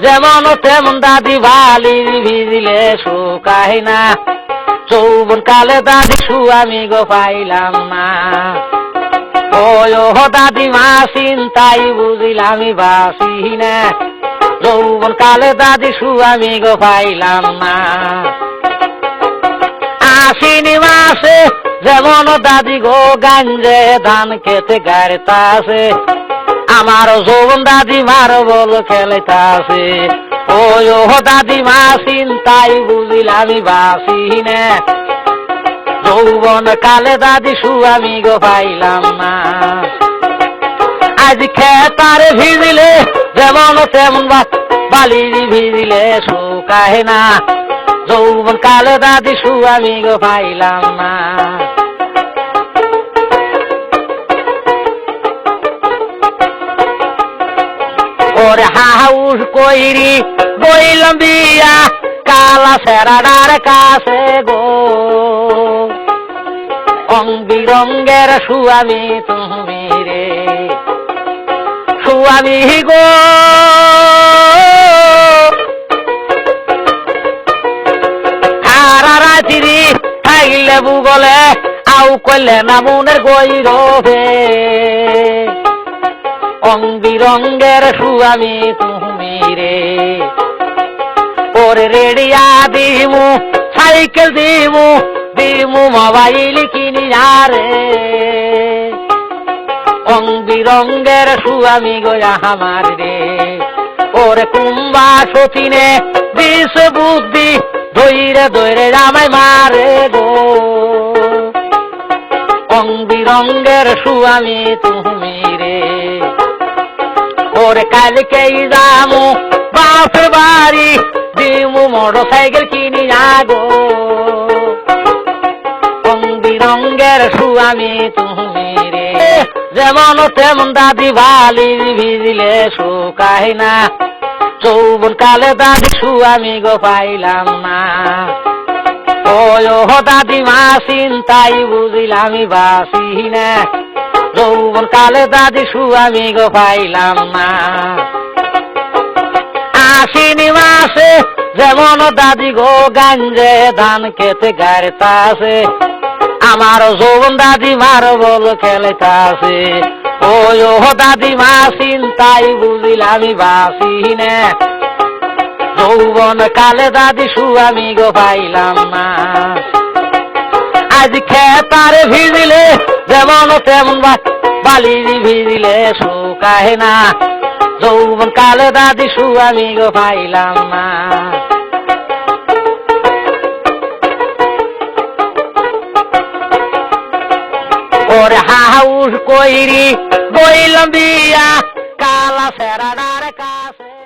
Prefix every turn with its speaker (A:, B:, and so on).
A: যেমন তেমন দাদি বালি ভিজিলে শুকাই না। যৌবন কালে দাদি সুয়ামি গো পাইলাম না। ওয় ও দাদি মা, চিন্তাই বুঝিলামি বাসি না যৌবন কালে দাদি সুয়ামি গো পাইলাম না। আশ্বিনী মাসে যেমন দাদি গো গাঞ্জে, ধান খেতে গাড়িতাছে আমার যৌবন দাদি মার বল খেলেতাছে ওই ও দাদি মা চিন্তাই বুঝিলামি বাসি না। যৌবন কালে দাদি সুয়ামি গো পাইলাম না। আজ খেতারে ভিজিলে, যেমন তেমন বালির ভিজিলে শুকায় না। যৌবন কালে দাদি সুয়ামি গো পাইলাম না। হাউস কইরি, বইলাম বিয়া, কালা সেরাডার কাছে গো। রং বিরঙ্গের সুয়ামি তুমি রে, সুয়ামি গো। রাত্রি থাকলে বুগলে, আউ কইলে না মনের গইর হে অং বিরঙ্গের সুয়ামি তুমি রে ওরে রেডিয়া দিমু, সাইকেল দিমু দিমু মোবাইল কিনি আরে অং বিরঙ্গের সুয়ামি গোয়া আমার রে। ওর কুম্বা সচিনে বিষ বুদ্ধি ধৈরে ধৈরে জামাই মারে গো। অং বিরঙ্গের সুয়ামি তুমি রে ওরে কালকেই যামু বাপের বাড়ি দিমু মোটর সাইকেল কিনি আগো রং বিরঙ্গের সুয়ামি তুমি রে, যেমন তেমন দাদি বালি ভিজিলে শুকাই না। যৌবন কালে দাদি সুয়ামি গো পাইলাম না। ও দাদি মা, চিন্তাই বুঝিলামি, বাসি না। যৌবন কালে দাদি সুয়ামি গো পাইলাম না। আশ্বিনী মাসে যেমন দাদি গো গাঞ্জে ধান খেতে গাড়িতাছে, আমার যৌবন দাদি মার বল খেলেতাছে। ওই ও দাদি মা চিন্তাই বুঝিলামি বাসি না যৌবন কালে দাদি সুয়ামি গো পাইলাম না। আজ খেতারে ভিজিলে তেমন বা- বালি ভিজিলে শুকায় না। যৌবন কালে দাদি সুয়ামি গো পাইলাম না। ওরে হাউস কইরি, বইলাম বিয়া কালা সেরাডার কাছে।